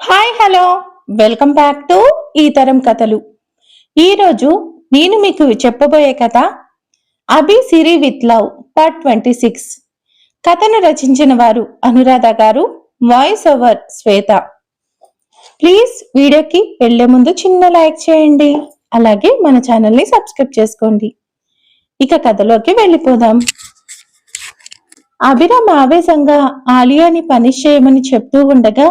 Hi hello welcome back to ఈ తరం కథలు ఈరోజు నేను మీకు చెప్పబోయే కథ Abhi Siri with love part twenty six కథను రచించిన వారు అనురాధ గారు వాయిస్ ఓవర్ శ్వేత. ప్లీజ్ వీడియోకి వెళ్ళే ముందు చిన్న లైక్ చేయండి. అలాగే మన ఛానల్ని సబ్స్క్రైబ్ చేసుకోండి. ఇక కథలోకి వెళ్ళిపోదాం. అభిరామ్ ఆవేశంగా ఆలియాని పనిష్ చేయమని చెప్తూ ఉండగా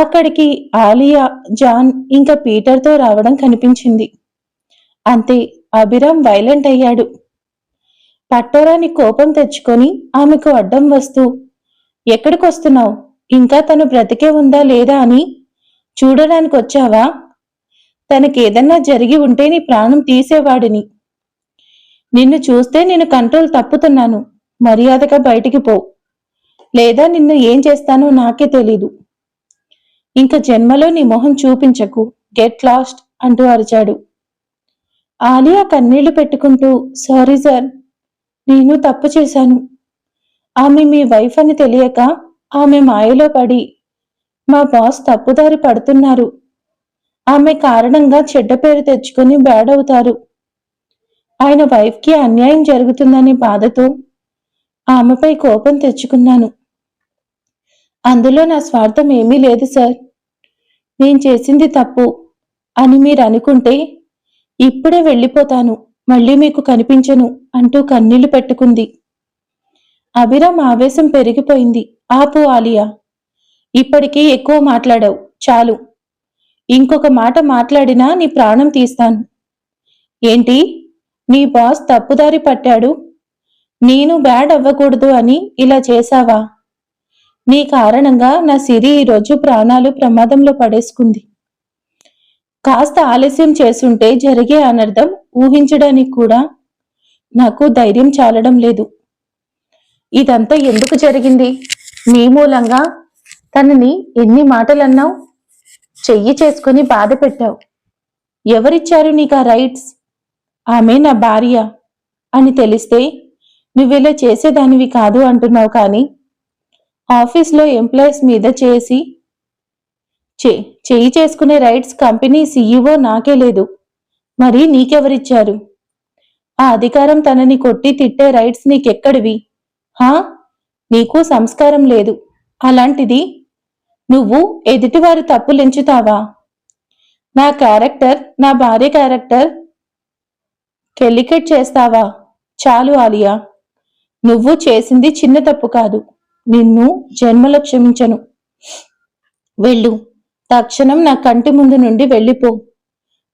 అక్కడికి ఆలియా జాన్ ఇంకా పీటర్తో రావడం కనిపించింది. అంతే అభిరామ్ వైలెంట్ అయ్యాడు. పట్టోరాని కోపం తెచ్చుకొని ఆమెకు అడ్డం వస్తూ ఎక్కడికొస్తున్నావు? ఇంకా తను బ్రతికే ఉందా లేదా అని చూడడానికి వచ్చావా తనకేదన్నా జరిగి ఉంటే నీ ప్రాణం తీసేవాడిని. నిన్ను చూస్తే నేను కంట్రోల్ తప్పుతున్నాను. మర్యాదగా బయటికి పో. లేదా నిన్ను ఏం చేస్తానో నాకే తెలీదు. ఇంక జన్మలో నీ మొహం చూపించకు. గెట్ లాస్ట్ అంటూ అరిచాడు. ఆలియా కన్నీళ్ళు పెట్టుకుంటూ సారీ సార్ నేను తప్పు చేశాను. ఆమె మీ వైఫ్ అని తెలియక ఆమె మాయలో పడి మా బాస్ తప్పుదారి పడుతున్నారు. ఆమె కారణంగా చెడ్డ పేరు తెచ్చుకొని బ్యాడ్ అవుతారు. ఆయన వైఫ్కి అన్యాయం జరుగుతుందనే బాధతో ఆమెపై కోపం తెచ్చుకున్నాను. అందులో నా స్వార్థం ఏమీ లేదు సార్. నేను చేసింది తప్పు అని మీరు అనుకుంటే ఇప్పుడే వెళ్ళిపోతాను మళ్ళీ మీకు కనిపించను అంటూ కన్నీళ్ళు పెట్టుకుంది. అభిరామ్ ఆవేశం పెరిగిపోయింది. ఆపు ఆలియా ఇప్పటికీ ఎక్కువ మాట్లాడావు చాలు. ఇంకొక మాట మాట్లాడినా నీ ప్రాణం తీస్తాను. ఏంటి? నీ బాస్ తప్పుదారి పట్టాడు? నేను బ్యాడ్ అవ్వకూడదు అని ఇలా చేశావా? నీ కారణంగా నా సిరి ఈరోజు ప్రాణాలు ప్రమాదంలో పడేసుకుంది. కాస్త ఆలస్యం చేసుంటే జరిగే అనర్థం ఊహించడానికి కూడా నాకు ధైర్యం చాలడం లేదు. ఇదంతా ఎందుకు జరిగింది? నీ మూలంగా తనని ఎన్ని మాటలన్నావు? చెయ్యి చేసుకుని బాధ పెట్టావు. ఎవరిచ్చారు నీకు ఆ రైట్స్? ఆమె నా భార్య అని తెలిస్తే నువ్విలా చేసేదానివి కాదు అంటున్నావు కానీ ఆఫీస్లో ఎంప్లాయీస్ మీద చేసి చే చేయి చేసుకునే రైట్స్ కంపెనీ సీఈఓ నాకే లేదు. మరి నీకెవరిచ్చారు? ఆ అధికారం తనని కొట్టి తిట్టే రైట్స్ నీకెక్కడివి? హా? నీకు సంస్కారం లేదు. అలాంటిది నువ్వు ఎదుటివారు తప్పులెంచుతావా? నా క్యారెక్టర్ నా భార్య క్యారెక్టర్ కెలికెట్ చేస్తావా? చాలు ఆలియా. నువ్వు చేసింది చిన్న తప్పు కాదు. నిన్ను జన్మలో క్షమించను. వెళ్ళు. తక్షణం నా కంటి ముందు నుండి వెళ్ళిపో.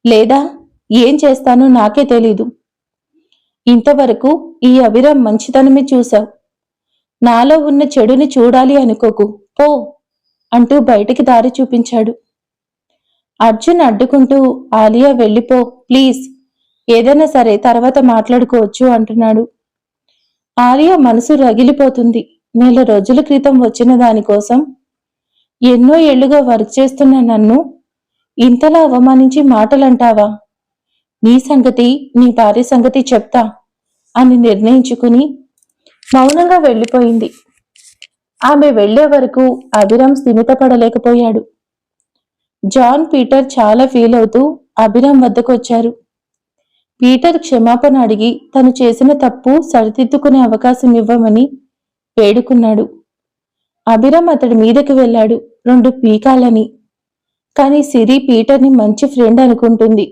లేదా ఏం చేస్తానో నాకే తెలీదు. ఇంతవరకు ఈ అవిరం మంచితనమే చూశావు. నాలో ఉన్న చెడుని చూడాలి అనుకోకు. పో అంటూ బయటికి దారి చూపించాడు. అర్జున్ అడ్డుకుంటూ ఆలియా వెళ్ళిపో ప్లీజ్. ఏదైనా సరే తర్వాత మాట్లాడుకోవచ్చు అంటున్నాడు. ఆలియా మనసు రగిలిపోతుంది. నెల రోజుల క్రితం వచ్చిన దానికోసం ఎన్నో ఏళ్ళుగా వర్క్ చేస్తున్న నన్ను ఇంతలా అవమానించి మాటలంటావా? నీ సంగతి నీ భార్య సంగతి చెప్తా అని నిర్ణయించుకుని మౌనంగా వెళ్ళిపోయింది. ఆమె వెళ్ళే వరకు అభిరామ్ స్థిమితపడలేకపోయాడు. జాన్ పీటర్ చాలా ఫీల్ అవుతూ అభిరామ్ వద్దకు వచ్చారు పీటర్ క్షమాపణ అడిగి తను చేసిన తప్పు సరిదిద్దుకునే అవకాశం ఇవ్వమని వేడుకున్నాడు అభిరామ్ అతడి మీదకి వెళ్ళాడు. రెండు పీకాలని. కాని సిరి పీటర్ని మంచి ఫ్రెండ్ అనుకుంటుంది.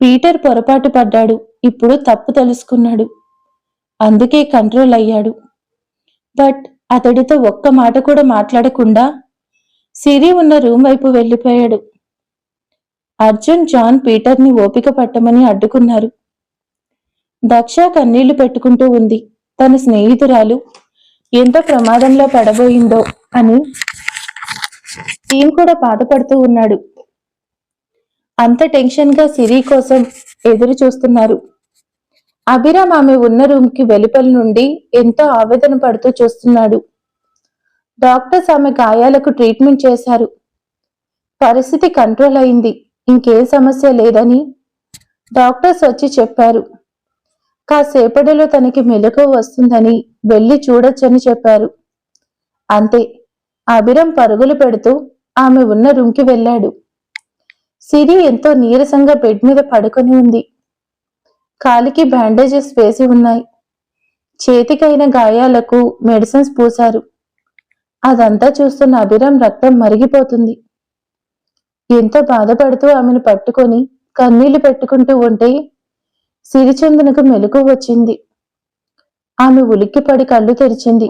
పీటర్ పొరపాటు పడ్డాడు. ఇప్పుడు తప్పు తెలుసుకున్నాడు. అందుకే కంట్రోల్ అయ్యాడు. బట్ అతడితో ఒక్క మాట కూడా మాట్లాడకుండా సిరి ఉన్న రూమ్ వైపు వెళ్ళిపోయాడు. అర్జున్ జాన్ పీటర్ని ఓపిక పట్టమని అడ్డుకున్నారు. దక్ష కన్నీళ్ళు పెట్టుకుంటూ ఉంది. తన స్నేహితురాలు ఎంత ప్రమాదంలో పడబోయిందో అని టీం కూడా బాధపడుతూ ఉన్నాడు. అంత టెన్షన్గా సిరి కోసం ఎదురు చూస్తున్నారు. అభిరామ్ ఆమె ఉన్న రూమ్కి వెలుపల నుండి ఎంతో ఆవేదన పడుతూ చూస్తున్నాడు. డాక్టర్స్ ఆమె గాయాలకు ట్రీట్మెంట్ చేశారు. పరిస్థితి కంట్రోల్ అయింది. ఇంకేం సమస్య లేదని డాక్టర్స్ వచ్చి చెప్పారు. కాసేపటిలో తనకి మెలకువ వస్తుందని వెళ్ళి చూడొచ్చని చెప్పారు. అంతే. అభిరం పరుగులు పెడుతూ ఆమె ఉన్న రూమ్కి వెళ్ళాడు. సిరి ఎంతో నీరసంగా బెడ్ మీద పడుకొని ఉంది. కాలికి బ్యాండేజెస్ వేసి ఉన్నాయి. చేతికైన గాయాలకు మెడిసిన్స్ పూశారు. అదంతా చూస్తున్న అభిరామ్ రక్తం మరిగిపోతుంది. ఎంతో బాధపడుతూ ఆమెను పట్టుకొని కన్నీళ్ళు పెట్టుకుంటూ ఉంటే సిరిచందునకు మెలకు వచ్చింది. ఆమె ఉలిక్కిపడి కళ్ళు తెరిచింది.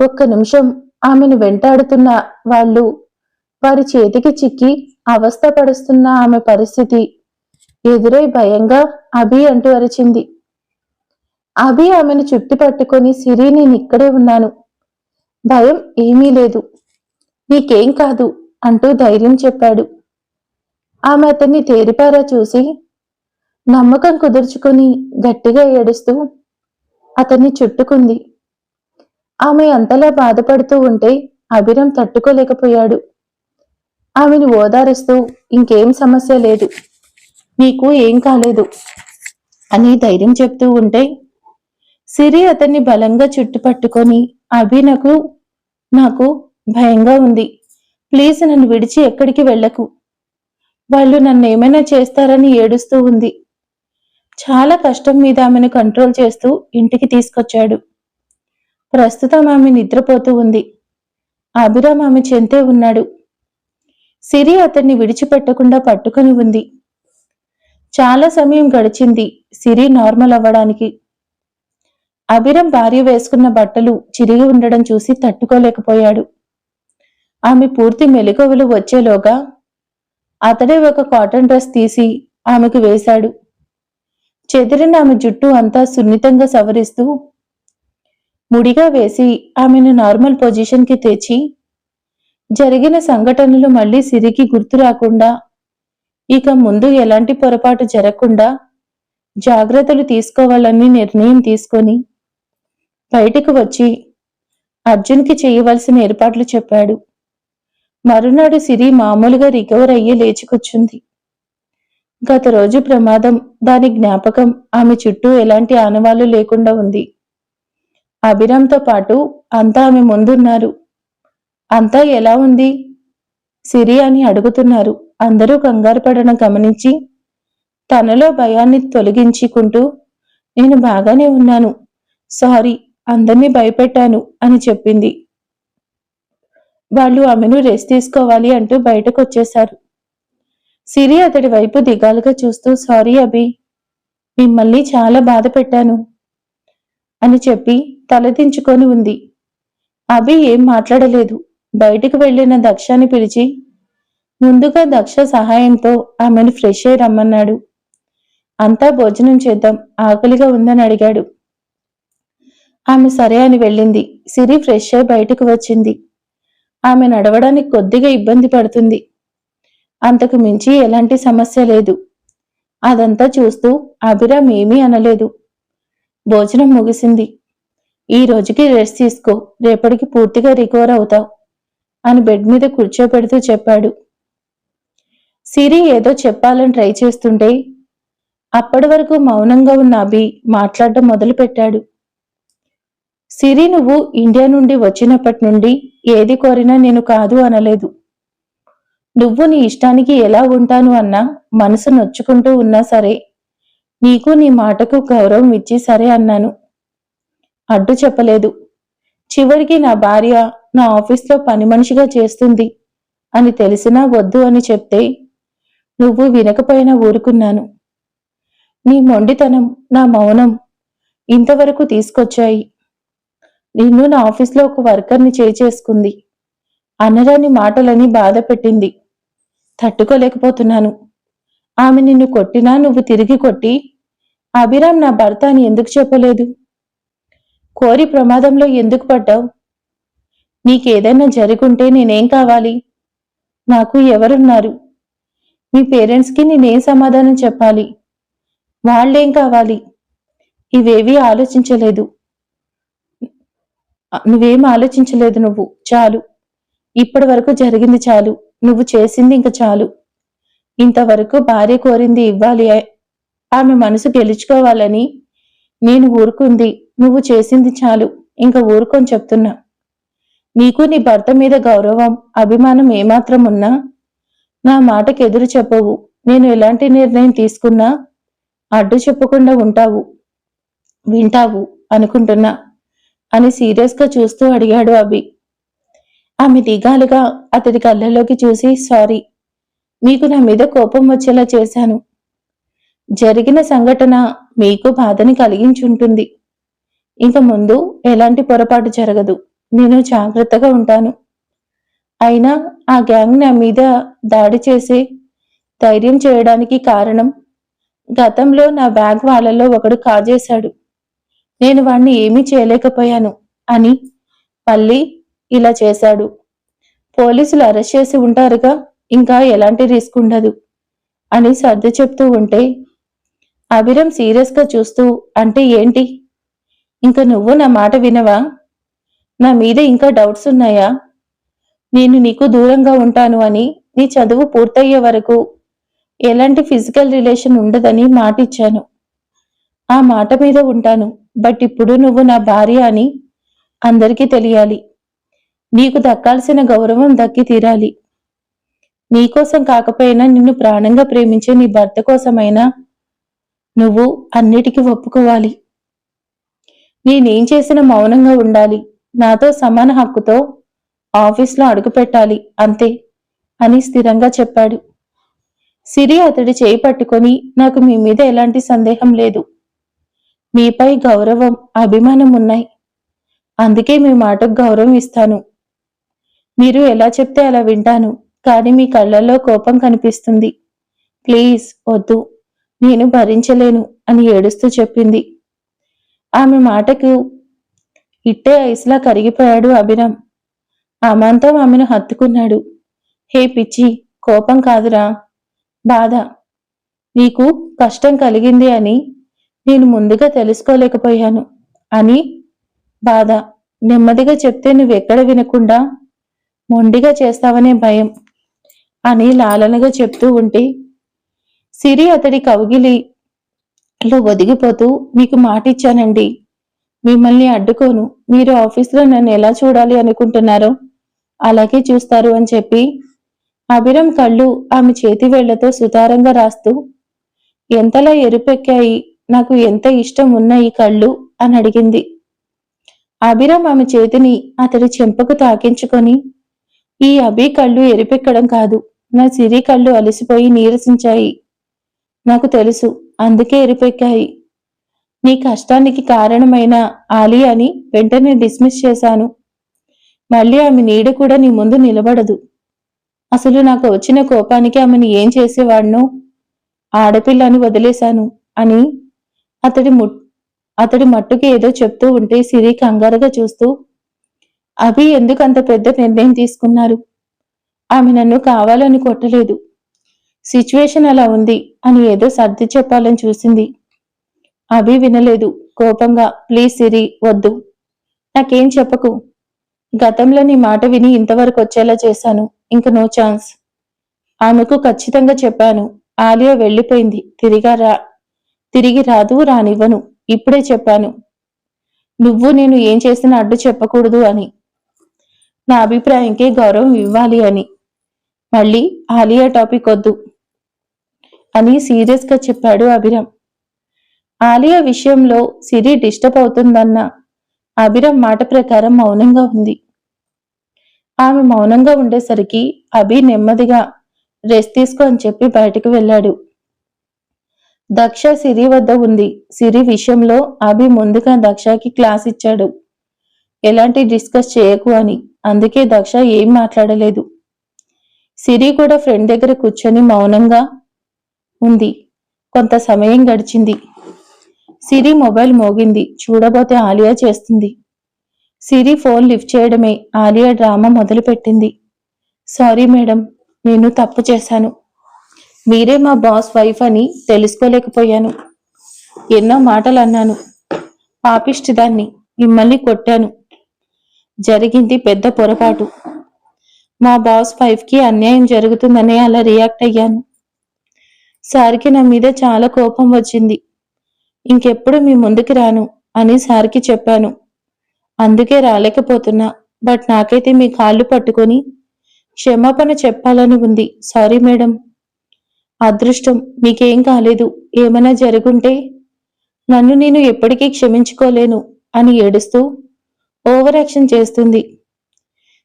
ఒక్క నిమిషం ఆమెను వెంటాడుతున్న వాళ్ళు వారి చేతికి చిక్కి అవస్థ పడుస్తున్న ఆమె పరిస్థితి ఎదురై భయంగా అభి అంటూ అరిచింది. అభి ఆమెను చుట్టి పట్టుకొని సిరి నేను ఇక్కడే ఉన్నాను. భయం ఏమీ లేదు. నీకేం కాదు అంటూ ధైర్యం చెప్పాడు. ఆమె అతన్ని తేరిపారా చూసి నమ్మకం కుదుర్చుకొని గట్టిగా ఏడుస్తూ అతన్ని చుట్టుకుంది. ఆమె అంతలా బాధపడుతూ ఉంటే అభిరం తట్టుకోలేకపోయాడు. ఆమెను ఓదారుస్తూ ఇంకేం సమస్య లేదు. నీకు ఏం కాలేదు అని ధైర్యం చెప్తూ ఉంటే సిరి అతన్ని బలంగా చుట్టుపట్టుకొని అభినకు నాకు భయంగా ఉంది. ప్లీజ్ నన్ను విడిచి ఎక్కడికి వెళ్ళకు. వాళ్ళు నన్ను ఏమైనా చేస్తారని ఏడుస్తూ ఉంది. చాలా కష్టం మీద ఆమెను కంట్రోల్ చేస్తూ ఇంటికి తీసుకొచ్చాడు. ప్రస్తుతం ఆమె నిద్రపోతూ ఉంది. అభిరామ్ ఆమె చెంతే ఉన్నాడు. సిరి అతన్ని విడిచిపెట్టకుండా పట్టుకొని ఉంది. చాలా సమయం గడిచింది సిరి నార్మల్ అవ్వడానికి. అభిరం భార్య వేసుకున్న బట్టలు చిరిగి ఉండడం చూసి తట్టుకోలేకపోయాడు. ఆమె పూర్తి మెలకువలు వచ్చేలోగా అతడే ఒక కాటన్ డ్రెస్ తీసి ఆమెకు వేశాడు. చెదిరిన ఆమె జుట్టు అంతా సున్నితంగా సవరిస్తూ ముడిగా వేసి ఆమెను నార్మల్ పొజిషన్కి తెచ్చి జరిగిన సంఘటనలు మళ్ళీ సిరికి గుర్తు రాకుండా ఇక ముందు ఎలాంటి పొరపాటు జరగకుండా జాగ్రత్తలు తీసుకోవాలని నిర్ణయం తీసుకొని బయటకు వచ్చి అర్జున్కి చేయవలసిన ఏర్పాట్లు చెప్పాడు. మరునాడు సిరి మామూలుగా రికవర్ అయ్యి లేచికొచ్చింది గత రోజు ప్రమాదం దాని జ్ఞాపకం ఆమె చుట్టూ ఎలాంటి ఆనవాళ్ళు లేకుండా ఉంది. అభిరామ్తో పాటు అంతా ఆమె ముందున్నారు. అంతా ఎలా ఉంది? సిరి అని అడుగుతున్నారు. అందరూ కంగారు పడడం గమనించి తనలో భయాన్ని తొలగించుకుంటూ నేను బాగానే ఉన్నాను. సారీ అందరినీ భయపెట్టాను అని చెప్పింది. వాళ్ళు ఆమెను రెస్ట్ తీసుకోవాలి అంటూ బయటకు వచ్చేశారు సిరి అతడి వైపు దిగాలుగా చూస్తూ సారీ అభి మిమ్మల్ని చాలా బాధ పెట్టాను అని చెప్పి తలదించుకొని ఉంది. అభి ఏం మాట్లాడలేదు. బయటికి వెళ్ళిన దక్షని పిలిచి ముందుగా దక్ష సహాయంతో ఆమెను ఫ్రెష్ అయి రమ్మన్నాడు. అంతా భోజనం చేద్దాం ఆకలిగా ఉందని అడిగాడు. ఆమె సరే అని వెళ్ళింది. సిరి ఫ్రెష్ అయి బయటకు వచ్చింది. ఆమె నడవడానికి కొద్దిగా ఇబ్బంది పడుతుంది. అంతకు మించి ఎలాంటి సమస్య లేదు. అదంతా చూస్తూ అభిరామ్ ఏమీ అనలేదు. భోజనం ముగిసింది. ఈ రోజుకి రెస్ట్ తీసుకో రేపటికి పూర్తిగా రికవర్ అవుతావు అని బెడ్ మీద కూర్చోపెడుతూ చెప్పాడు. సిరి ఏదో చెప్పాలని ట్రై చేస్తుంటే అప్పటి వరకు మౌనంగా ఉన్న అభి మాట్లాడడం మొదలుపెట్టాడు. సిరి నువ్వు ఇండియా నుండి వచ్చినప్పటి నుండి ఏది కోరినా నేను కాదు అనలేదు. నువ్వు నీ ఇష్టానికి ఎలా ఉంటాను అన్నా మనసు నొచ్చుకుంటూ ఉన్నా సరే నీకు నీ మాటకు గౌరవం ఇచ్చి సరే అన్నాను. అడ్డు చెప్పలేదు. చివరికి నా భార్య నా ఆఫీస్లో పని మనిషిగా చేస్తుంది అని తెలిసినా వద్దు అని చెప్తే నువ్వు వినకపోయినా ఊరుకున్నాను. నీ మొండితనం నా మౌనం ఇంతవరకు తీసుకొచ్చాయి. నిన్ను నా ఆఫీస్లో ఒక వర్కర్ని చేసుకుంది అనరాని మాటలని బాధ పెట్టింది తట్టుకోలేకపోతున్నాను. ఆమె నిన్ను కొట్టినా నువ్వు తిరిగి కొట్టి అభిరామ్ నా భర్త అని ఎందుకు చెప్పలేదు? కోరి ప్రమాదంలో ఎందుకు పడ్డావు? నీకేదైనా జరుగుంటే నేనేం కావాలి? నాకు ఎవరున్నారు? మీ పేరెంట్స్కి నేనేం సమాధానం చెప్పాలి? వాళ్ళేం కావాలి? ఇవేవీ ఆలోచించలేదు. నువ్వేం ఆలోచించలేదు నువ్వు? చాలు. ఇప్పటి వరకు జరిగింది చాలు. నువ్వు చేసింది ఇంక చాలు. ఇంతవరకు భార్య కోరింది ఇవ్వాలి. ఆమె మనసు గెలుచుకోవాలని నేను ఊరుకుంది. నువ్వు చేసింది చాలు. ఇంకా ఊరుకొని చెప్తున్నా. నీకు నీ భర్త మీద గౌరవం అభిమానం ఏమాత్రం ఉన్నా నా మాటకి ఎదురు చెప్పవు. నేను ఎలాంటి నిర్ణయం తీసుకున్నా అడ్డు చెప్పకుండా ఉంటావు. వింటావు అనుకుంటున్నా అని సీరియస్గా చూస్తూ అడిగాడు అభి. ఆమె దిగాలుగా అతడి కళ్ళలోకి చూసి సారీ మీకు నా మీద కోపం వచ్చేలా చేశాను. జరిగిన సంఘటన మీకు బాధని కలిగించుంటుంది. ఇంక ముందు ఎలాంటి పొరపాటు జరగదు. నేను జాగ్రత్తగా ఉంటాను. అయినా ఆ గ్యాంగ్ నా మీద దాడి చేసి ధైర్యం చేయడానికి కారణం గతంలో నా బ్యాగ్ వాళ్ళలో ఒకడు కాజేశాడు. నేను వాణ్ణి ఏమీ చేయలేకపోయాను అని మళ్ళీ ఇలా చేశాడు. పోలీసులు అరెస్ట్ చేసి ఉంటారుగా ఇంకా ఎలాంటి రిస్క్ ఉండదు అని సర్ది చెప్తూ ఉంటే అభిరం సీరియస్గా చూస్తూ అంటే ఏంటి? ఇంక నువ్వు నా మాట వినవా? నా మీద ఇంకా డౌట్స్ ఉన్నాయా? నేను నీకు దూరంగా ఉంటాను అని నీ చదువు పూర్తయ్యే వరకు ఎలాంటి ఫిజికల్ రిలేషన్ ఉండదని మాట ఇచ్చాను ఆ మాట మీద ఉంటాను బట్ ఇప్పుడు నువ్వు నా భార్య అని అందరికీ తెలియాలి. నీకు దక్కాల్సిన గౌరవం దక్కి తీరాలి నీకోసం కాకపోయినా నిన్ను ప్రాణంగా ప్రేమించే నీ భర్త కోసమైనా నువ్వు అన్నిటికీ ఒప్పుకోవాలి. నేనేం చేసినా మౌనంగా ఉండాలి. నాతో సమాన హక్కుతో ఆఫీస్లో అడుగుపెట్టాలి అంతే అని స్థిరంగా చెప్పాడు. సిరి అతడి చేయి పట్టుకొని నాకు మీ మీద ఎలాంటి సందేహం లేదు. మీపై గౌరవం అభిమానం ఉన్నాయి. అందుకే మీ మాటకు గౌరవం ఇస్తాను. మీరు ఎలా చెప్తే అలా వింటాను కానీ మీ కళ్ళల్లో కోపం కనిపిస్తుంది. ప్లీజ్ వద్దు నేను భరించలేను అని ఏడుస్తూ చెప్పింది. ఆమె మాటకు ఇట్టే ఐస్లా కరిగిపోయాడు అభిరామ్. అమాంతం ఆమెను హత్తుకున్నాడు. హే పిచ్చి కోపం కాదురా. బాధ. నీకు కష్టం కలిగింది అని నేను ముందుగా తెలుసుకోలేకపోయాను అని బాధ. నెమ్మదిగా చెప్తే నువ్వెక్కడ వినకుండా మొండిగా చేస్తావనే భయం అని లాలనగా చెప్తూ ఉంటే సిరి అతడి కౌగిలిలో ఒదిగిపోతూ మీకు మాటిచ్చానండి. మిమ్మల్ని అడ్డుకోను. మీరు ఆఫీస్లో నన్ను ఎలా చూడాలి అనుకుంటున్నారో అలాగే చూస్తారు అని చెప్పి అభిరం కళ్ళు ఆమె చేతి వేళ్ళతో సుతారంగా రాస్తూ ఎంతలా ఎరుపెక్కాయి? నాకు ఎంత ఇష్టం ఉన్న ఈ కళ్ళు? అని అడిగింది. అభిరం ఆమె చేతిని అతడి చెంపకు తాకించుకొని ఈ అభి కళ్ళు ఎరిపెక్కడం కాదు. నా సిరి కళ్ళు అలసిపోయి నీరసించాయి. నాకు తెలుసు అందుకే ఎరిపెక్కాయి. నీ కష్టానికి కారణమైన ఆలియాని వెంటనే డిస్మిస్ చేశాను. మళ్ళీ ఆమె నీడ కూడా నీ ముందు నిలబడదు. అసలు నాకు వచ్చిన కోపానికి ఆమెను ఏం చేసేవాడ్నో? ఆడపిల్లని వదిలేశాను అని అతడి ము అతడి మట్టుకి ఏదో చెప్తూ ఉంటే సిరి కంగారుగా చూస్తూ అభి ఎందుకు అంత పెద్ద నిర్ణయం తీసుకున్నారు? ఆమె నన్ను కావాలని కొట్టలేదు. సిచ్యువేషన్ అలా ఉంది అని ఏదో సర్ది చెప్పాలని చూసింది. అభి వినలేదు కోపంగా ప్లీజ్ సిరి వద్దు. నాకేం చెప్పకు. గతంలో నీ మాట విని ఇంతవరకు వచ్చేలా చేశాను. ఇంక నో ఛాన్స్. ఆమెకు ఖచ్చితంగా చెప్పాను. ఆలియా వెళ్ళిపోయింది. తిరిగా రా తిరిగి రాదు రానివ్వను. ఇప్పుడే చెప్పాను. నువ్వు నేను ఏం చేసినా అడ్డు చెప్పకూడదు అని. నా అభిప్రాయంకే గౌరవం ఇవ్వాలి అని. మళ్ళీ ఆలియా టాపిక్ వద్దు అని సీరియస్గా చెప్పాడు అభిరామ్. ఆలియా విషయంలో సిరి డిస్టర్బ్ అవుతుందన్న అభిరామ్ మాట ప్రకారం మౌనంగా ఉంది. ఆమె మౌనంగా ఉండేసరికి అభి నెమ్మదిగా రెస్ట్ తీసుకో అని చెప్పి బయటకు వెళ్ళాడు. దక్ష సిరి వద్ద ఉంది. సిరి విషయంలో అభి ముందుగా దక్షకి క్లాస్ ఇచ్చాడు. ఎలాంటి డిస్కస్ చేయకు అని. అందుకే దక్ష ఏం మాట్లాడలేదు. సిరి కూడా ఫ్రెండ్ దగ్గర కూర్చొని మౌనంగా ఉంది. కొంత సమయం గడిచింది. సిరి మొబైల్ మోగింది. చూడబోతే ఆలియా చేస్తుంది. సిరి ఫోన్ లిఫ్ట్ చేయడమే ఆలియా డ్రామా మొదలుపెట్టింది. సారీ మేడం నేను తప్పు చేశాను. మీరే మా బాస్ వైఫ్ అని తెలుసుకోలేకపోయాను. ఎన్నో మాటలు అన్నాను పాపిష్టిదాన్ని మిమ్మల్ని కొట్టాను. జరిగింది పెద్ద పొరపాటు. మా బాస్ వైఫ్కి అన్యాయం జరుగుతుందని అలా రియాక్ట్ అయ్యాను. సార్కి నా మీద చాలా కోపం వచ్చింది. ఇంకెప్పుడు మీ ముందుకు రాను అని సార్కి చెప్పాను. అందుకే రాలేకపోతున్నా బట్ నాకైతే మీ కాళ్ళు పట్టుకొని క్షమాపణ చెప్పాలని ఉంది. Sorry madam. అదృష్టం మీకేం కాలేదు. ఏమైనా జరుగుంటే నన్ను నేను ఎప్పటికీ క్షమించుకోలేను అని ఏడుస్తూ ఓవర్ యాక్షన్ చేస్తుంది.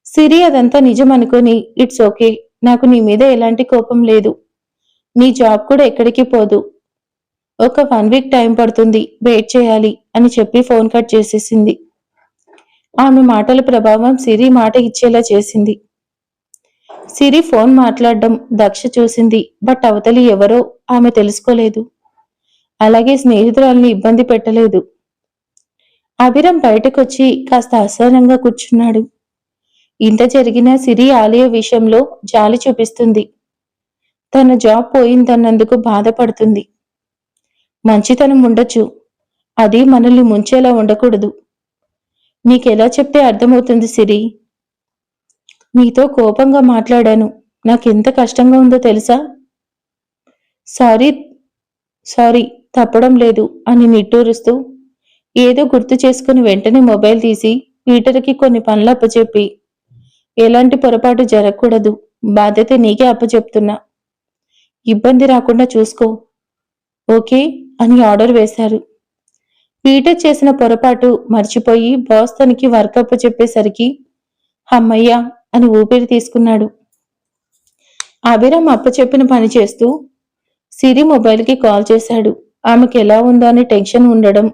సిరి అదంతా నిజం అనుకొని ఇట్స్ ఓకే నాకు నీ మీద ఎలాంటి కోపం లేదు. నీ జాబ్ కూడా ఎక్కడికి పోదు. ఒక వన్ వీక్ టైం పడుతుంది వెయిట్ చేయాలి అని చెప్పి ఫోన్ కట్ చేసేసింది. ఆమె మాటల ప్రభావం సిరి మాట ఇచ్చేలా చేసింది. సిరి ఫోన్ మాట్లాడడం దక్ష చూసింది బట్ అవతలి ఎవరో ఆమె తెలుసుకోలేదు. అలాగే స్నేహితురాల్ని ఇబ్బంది పెట్టలేదు. అభిరం బయటకొచ్చి కాస్త అసహనంగా కూర్చున్నాడు. ఇంత జరిగినా సిరి ఆలయ విషయంలో జాలి చూపిస్తుంది. తన జాబ్ పోయిందన్నందుకు బాధపడుతుంది. మంచితనం ఉండొచ్చు. అది మనల్ని ముంచేలా ఉండకూడదు. నీకెలా చెప్తే అర్థమవుతుంది సిరి? నీతో కోపంగా మాట్లాడాను. నాకెంత కష్టంగా ఉందో తెలుసా? సారీ సారీ తప్పడం లేదు అని నిట్టూరుస్తూ ఏదో గుర్తు చేసుకుని వెంటనే మొబైల్ తీసి పీటర్కి కొన్ని పనులు అప్పచెప్పి. ఎలాంటి పొరపాటు జరగకూడదు. బాధ్యత నీకే అప్పచెప్తున్నా. ఇబ్బంది రాకుండా చూసుకో. ఓకే అని ఆర్డర్ వేశారు. పీటర్ చేసిన పొరపాటు మర్చిపోయి బాస్ తనకి వర్క్ అప్పచెప్పేసరికి అమ్మయ్యా అని ఊపిరి తీసుకున్నాడు. అభిరామ్ అప్పచెప్పిన పని చేస్తూ సిరి మొబైల్కి కాల్ చేశాడు. ఆమెకి ఎలా ఉందో అని టెన్షన్ ఉండడం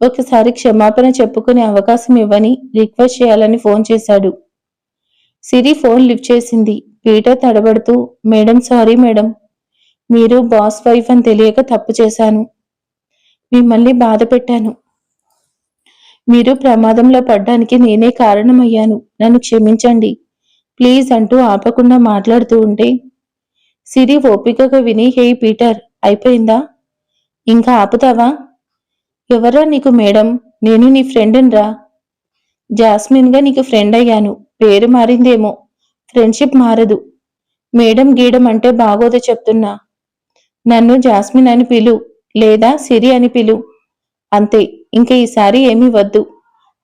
ఒకసారి క్షమాపణ చెప్పుకునే అవకాశం ఇవ్వని రిక్వెస్ట్ చేయాలని ఫోన్ చేశాడు. సిరి ఫోన్ లిఫ్ట్ చేసింది. పీటర్ తడబడుతూ మేడం సారీ మేడం. మీరు బాస్ వైఫ్ అని తెలియక తప్పు చేశాను. మిమ్మల్ని బాధ పెట్టాను. మీరు ప్రమాదంలో పడ్డానికి నేనే కారణమయ్యాను. నన్ను క్షమించండి. ప్లీజ్ అంటూ ఆపకుండా మాట్లాడుతూ ఉంటే సిరి ఓపికగా విని హే పీటర్ అయిపోయిందా? ఇంకా ఆపుతావా? ఎవరా నీకు మేడం? నేను నీ ఫ్రెండ్ని రా జాస్మిన్గా నీకు ఫ్రెండ్ అయ్యాను. పేరు మారిందేమో. ఫ్రెండ్షిప్ మారదు. మేడం గీయడం అంటే బాగోదు చెప్తున్నా. నన్ను జాస్మిన్ అని పిలు లేదా సిరి అని పిలు. అంతే ఇంక ఈసారి ఏమీ వద్దు.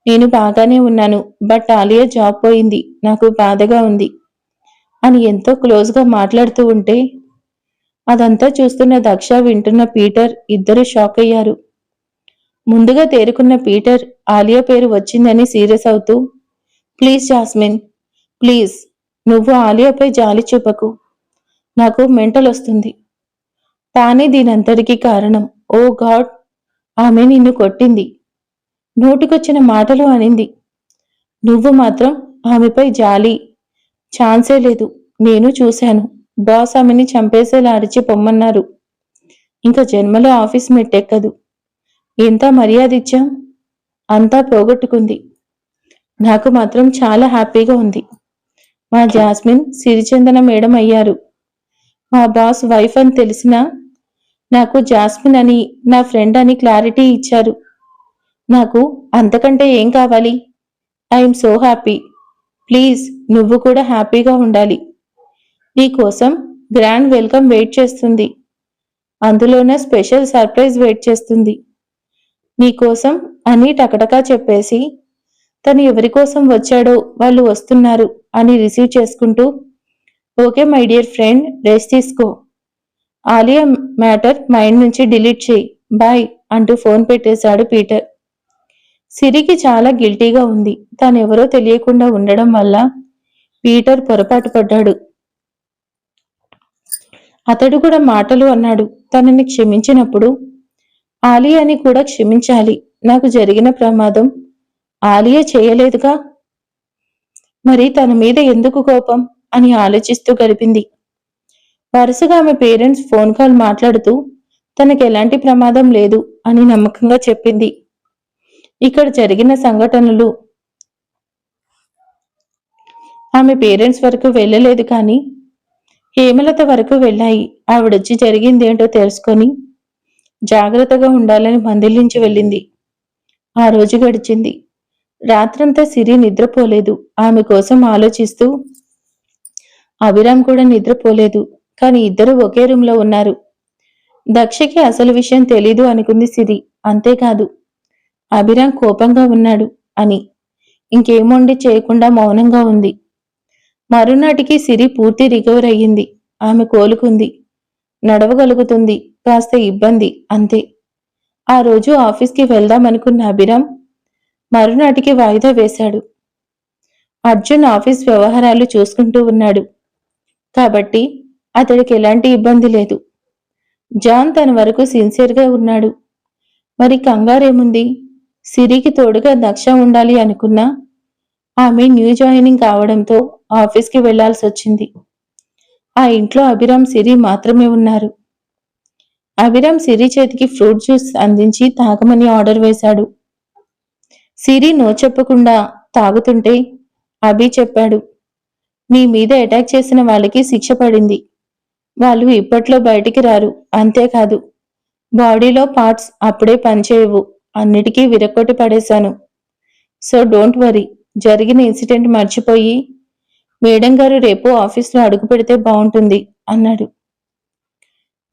నేను బాగానే ఉన్నాను బట్ ఆలియా జాబ్ పోయింది నాకు బాధగా ఉంది. అని ఎంతో క్లోజ్గా మాట్లాడుతూ ఉంటే అదంతా చూస్తున్న దక్ష వింటున్న పీటర్ ఇద్దరు షాక్ అయ్యారు. ముందుగా తేరుకున్న పీటర్ ఆలియా పేరు వచ్చిందని సీరియస్ అవుతూ ప్లీజ్ జాస్మిన్ ప్లీజ్ నువ్వు ఆలియాపై జాలి చూపకు. నాకు మెంటల్ వస్తుంది. తానే దీనంతటికీ కారణం. ఓ గాడ్ ఆమె నిన్ను కొట్టింది. నోటికొచ్చిన మాటలు అనింది. నువ్వు మాత్రం ఆమెపై జాలి. ఛాన్సే లేదు. నేను చూశాను. బాస్ ఆమెని చంపేసేలా అరిచి పొమ్మన్నారు. ఇంకా జన్మలో ఆఫీస్ మెట్టెక్కదు. ఎంత మర్యాద ఇచ్చాం అంతా పోగొట్టుకుంది. నాకు మాత్రం చాలా హ్యాపీగా ఉంది. మా జాస్మిన్ సిరిచందన మేడం అయ్యారు. మా బాస్ వైఫ్ అని తెలిసినా నాకు జాస్మిన్ అని నా ఫ్రెండ్ అని క్లారిటీ ఇచ్చారు. నాకు అంతకంటే ఏం కావాలి? I'm so happy. ప్లీజ్ నువ్వు కూడా హ్యాపీగా ఉండాలి. నీకోసం గ్రాండ్ వెల్కమ్ వెయిట్ చేస్తుంది. అందులోనే స్పెషల్ సర్ప్రైజ్ వెయిట్ చేస్తుంది. నీకోసం అని టకటకా చెప్పేసి తను ఎవరి కోసం వచ్చాడో వాళ్ళు వస్తున్నారు అని రిసీవ్ చేసుకుంటూ okay my dear friend rest తీసుకో. ఆలియా మ్యాటర్ మైండ్ నుంచి డిలీట్ చేయి. బాయ్ అంటూ ఫోన్ పెట్టేశాడు పీటర్. సిరికి చాలా గిల్టీగా ఉంది. తానెవరో తెలియకుండా ఉండడం వల్ల పీటర్ పొరపాటు పడ్డాడు. అతడు కూడా మాటలు అన్నాడు. తనని క్షమించినప్పుడు ఆలియాని కూడా క్షమించాలి. నాకు జరిగిన ప్రమాదం ఆలియా చేయలేదుగా? మరి తన మీద ఎందుకు కోపం? అని ఆలోచిస్తూ గడిపింది. వరుసగా ఆమె పేరెంట్స్ ఫోన్ కాల్ మాట్లాడుతూ తనకు ఎలాంటి ప్రమాదం లేదు అని నమ్మకంగా చెప్పింది. ఇక్కడ జరిగిన సంఘటనలు. ఆమె పేరెంట్స్ వరకు వెళ్ళలేదు కానీ హేమలత వరకు వెళ్ళాయి. ఆవిడొచ్చి జరిగిందేంటో తెలుసుకొని జాగ్రత్తగా ఉండాలని మందిలించి వెళ్ళింది. ఆ రోజు గడిచింది. రాత్రంతా సిరి నిద్రపోలేదు. ఆమె కోసం ఆలోచిస్తూ అభిరామ్ కూడా నిద్రపోలేదు కానీ ఇద్దరు ఒకే రూమ్లో ఉన్నారు. దక్షకి అసలు విషయం తెలీదు అనుకుంది సిరి. అంతేకాదు అభిరామ్ కోపంగా ఉన్నాడు అని. ఇంకేమొండి చేయకుండా మౌనంగా ఉంది. మరునాటికి సిరి పూర్తి రికవర్ అయ్యింది. ఆమె కోలుకుంది. నడవగలుగుతుంది. కాస్త ఇబ్బంది అంతే. ఆ రోజు ఆఫీస్కి వెళ్దామనుకున్న అభిరామ్ మరునాటికి వాయిదా వేశాడు. అర్జున్ ఆఫీస్ వ్యవహారాలు చూసుకుంటూ ఉన్నాడు. కాబట్టి అతడికి ఎలాంటి ఇబ్బంది లేదు. జాన్ తన వరకు సిన్సియర్గా ఉన్నాడు. మరి కంగారేముంది? సిరికి తోడుగా దక్ష ఉండాలి అనుకున్నా ఆమె న్యూ జాయినింగ్ కావడంతో ఆఫీస్కి వెళ్ళాల్సి వచ్చింది ఆ ఇంట్లో అభిరామ్ సిరి మాత్రమే ఉన్నారు. అభిరామ్ సిరి చేతికి ఫ్రూట్ జ్యూస్ అందించి తాగమని ఆర్డర్ వేశాడు. సిరి నో చెప్పకుండా తాగుతుంటే అభి చెప్పాడు మీ మీద అటాక్ చేసిన వాళ్ళకి శిక్ష పడింది. వాళ్ళు ఇప్పట్లో బయటికి రారు. అంతేకాదు బాడీలో పార్ట్స్ అప్పుడే పనిచేయవు. అన్నిటికీ విరక్కొట్టి పడేశాను. So don't worry. జరిగిన ఇన్సిడెంట్ మర్చిపోయి మేడం గారు రేపు ఆఫీస్లో అడుగు పెడితే బాగుంటుంది అన్నాడు.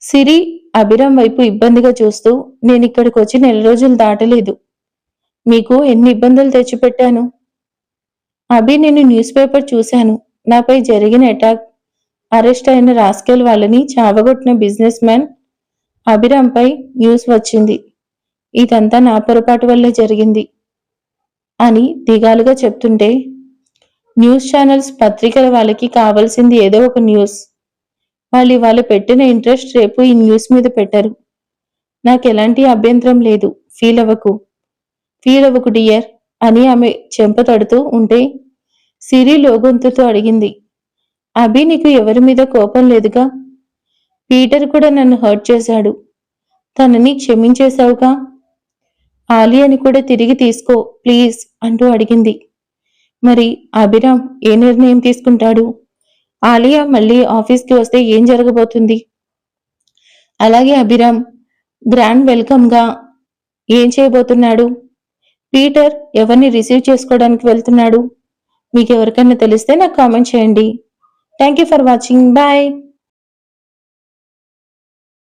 సిరి అభిరామ్ వైపు ఇబ్బందిగా చూస్తూ నేను ఇక్కడికి వచ్చి నెల రోజులు దాటలేదు. మీకు ఎన్ని ఇబ్బందులు తెచ్చిపెట్టాను? అభి నేను న్యూస్ పేపర్ చూశాను. నాపై జరిగిన అటాక్ అరెస్ట్ అయిన రాస్కెల్ వాళ్ళని చావగొట్టిన బిజినెస్ మ్యాన్ అభిరాంపై న్యూస్ వచ్చింది. ఇదంతా నా పొరపాటు వల్లే జరిగింది అని దిగాలుగా చెప్తుంటే న్యూస్ ఛానల్స్ పత్రికల వాళ్ళకి కావాల్సింది ఏదో ఒక న్యూస్. వాళ్ళు ఇవాళ పెట్టిన ఇంట్రెస్ట్ రేపు ఈ న్యూస్ మీద పెట్టరు. నాకు ఎలాంటి అభ్యంతరం లేదు. ఫీల్ అవ్వకు. ఫీల్ అవ్వకు డియర్ అని ఆమె చెంప తడుతూ ఉంటే సిరి లోగొంతుతో అడిగింది. అభి నీకు ఎవరి మీద కోపం లేదుగా? పీటర్ కూడా నన్ను హర్ట్ చేశాడు. తనని క్షమించేశావుగా? ఆలియాని కూడా తిరిగి తీసుకో ప్లీజ్ అంటూ అడిగింది. మరి అభిరామ్ ఏ నిర్ణయం తీసుకుంటాడు? ఆలియా మళ్ళీ ఆఫీస్కి వస్తే ఏం జరగబోతుంది? అలాగే అభిరామ్ గ్రాండ్ వెల్కమ్గా ఏం చేయబోతున్నాడు? పీటర్ ఎవరిని రిసీవ్ చేసుకోవడానికి వెళ్తున్నాడు? మీకు ఎవరికైనా తెలిస్తే నాకు కామెంట్ చేయండి. Thank you for watching. Bye.